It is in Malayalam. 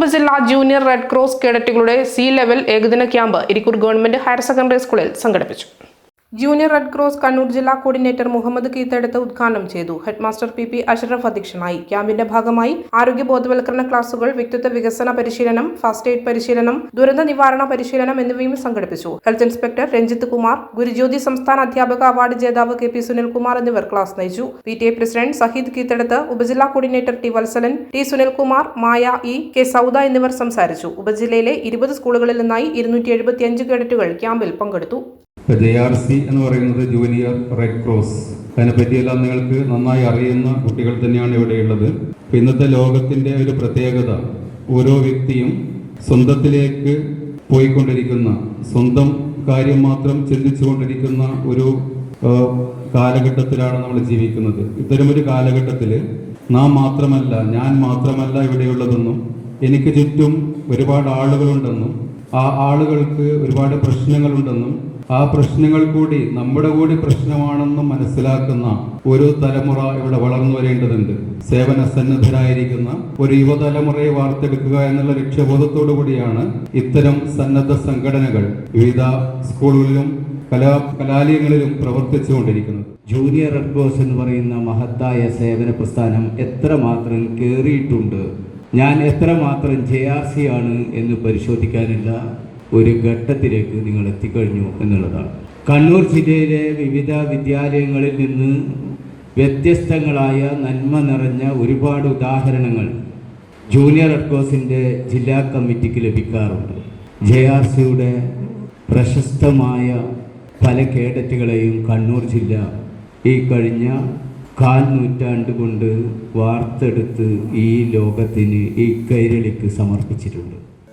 ഉപജില്ലാ ജൂനിയർ റെഡ് ക്രോസ് കേഡറ്റുകളുടെ സി ലെവൽ ഏകദിന camp Irikkur government higher secondary സ്കൂളിൽ സംഘടിപ്പിച്ചു. ജൂനിയർ റെഡ് ക്രോസ് കണ്ണൂർ ജില്ലാ കോർഡിനേറ്റർ മുഹമ്മദ് കീത്തെടുത്ത് ഉദ്ഘാടനം ചെയ്തു. ഹെഡ്മാസ്റ്റർ പി പി അഷറഫ് അധ്യക്ഷനായി. ക്യാമ്പിന്റെ ഭാഗമായി ആരോഗ്യ ബോധവൽക്കരണ ക്ലാസുകൾ വ്യക്തിത്വ വികസന പരിശീലനം ഫസ്റ്റ് എയ്ഡ് പരിശീലനം ദുരന്ത നിവാരണ പരിശീലനം എന്നിവയും സംഘടിപ്പിച്ചു. ഹെൽത്ത് ഇൻസ്പെക്ടർ രഞ്ജിത്ത് കുമാർ ഗുരുജ്യോതി സംസ്ഥാന അധ്യാപക അവാർഡ് ജേതാവ് കെ പി സുനിൽകുമാർ എന്നിവർ ക്ലാസ് നയിച്ചു. P T A president Saheed കീത്തെടുത്ത് ഉപജില്ലാ coordinator T Vatsalan T Sunilkumar Maya E K Sauda എന്നിവർ സംസാരിച്ചു. ഉപജില്ലയിലെ ഇരുപത് സ്കൂളുകളിൽ നിന്നായി ഇരുന്നൂറ്റി എഴുപത്തിയഞ്ച് കേഡറ്റുകൾ ക്യാമ്പിൽ പങ്കെടുത്തു. ജെ ആർ സി എന്ന് പറയുന്നത് ജൂനിയർ റെഡ് ക്രോസ് അതിനെപ്പറ്റിയെല്ലാം നിങ്ങൾക്ക് നന്നായി അറിയുന്ന കുട്ടികൾ തന്നെയാണ് ഇവിടെയുള്ളത്. ഇന്നത്തെ ലോകത്തിന്റെ ഒരു പ്രത്യേകത ഓരോ വ്യക്തിയും സ്വന്തത്തിലേക്ക് പോയിക്കൊണ്ടിരിക്കുന്ന സ്വന്തം കാര്യം മാത്രം ചിന്തിച്ചുകൊണ്ടിരിക്കുന്ന ഒരു കാലഘട്ടത്തിലാണ് നമ്മൾ ജീവിക്കുന്നത്. ഇത്തരമൊരു കാലഘട്ടത്തിൽ നാം മാത്രമല്ല ഞാൻ മാത്രമല്ല ഇവിടെയുള്ളതെന്നും എനിക്ക് ചുറ്റും ഒരുപാട് ആളുകളുണ്ടെന്നും ആ ആളുകൾക്ക് ഒരുപാട് പ്രശ്നങ്ങളുണ്ടെന്നും ആ പ്രശ്നങ്ങൾ കൂടി നമ്മുടെ കൂടി പ്രശ്നമാണെന്ന് മനസ്സിലാക്കുന്ന ഒരു തലമുറ ഇവിടെ വളർന്നു വരേണ്ടതുണ്ട്. സേവന സന്നദ്ധരായിരിക്കുന്ന ഒരു യുവതലമുറയെ വാർത്തെടുക്കുക എന്നുള്ള ലക്ഷ്യബോധത്തോടു കൂടിയാണ് ഇത്തരം സന്നദ്ധ സംഘടനകൾ വിവിധ സ്കൂളുകളിലും കലാ കലാലയങ്ങളിലും പ്രവർത്തിച്ചുകൊണ്ടിരിക്കുന്നത്. ജൂനിയർ റെഡ് ക്രോസ് എന്ന് പറയുന്ന മഹത്തായ സേവന പ്രസ്ഥാനം എത്രമാത്രം കയറിയിട്ടുണ്ട്? ഞാൻ എത്രമാത്രം ജെ ആർ സി ആണ് എന്ന് പരിശോധിക്കാനുള്ള ഒരു ഘട്ടത്തിലേക്ക് നിങ്ങൾ എത്തിക്കഴിഞ്ഞു എന്നുള്ളതാണ്. കണ്ണൂർ ജില്ലയിലെ വിവിധ വിദ്യാലയങ്ങളിൽ നിന്ന് വ്യത്യസ്തങ്ങളായ നന്മ നിറഞ്ഞ ഒരുപാട് ഉദാഹരണങ്ങൾ ജൂനിയർ റെഡ് ക്രോസിന്റെ ജില്ലാ കമ്മിറ്റിക്ക് ലഭിക്കാറുണ്ട്. ജെ ആർ സിയുടെ പ്രശസ്തമായ പല കേഡറ്റുകളെയും കണ്ണൂർ ജില്ല ഈ കഴിഞ്ഞ കാൽ നൂറ്റാണ്ട് കൊണ്ട് വാർത്തെടുത്ത് ഈ ലോകത്തിന് ഈ കൈരളിക്ക് സമർപ്പിച്ചിട്ടുണ്ട്.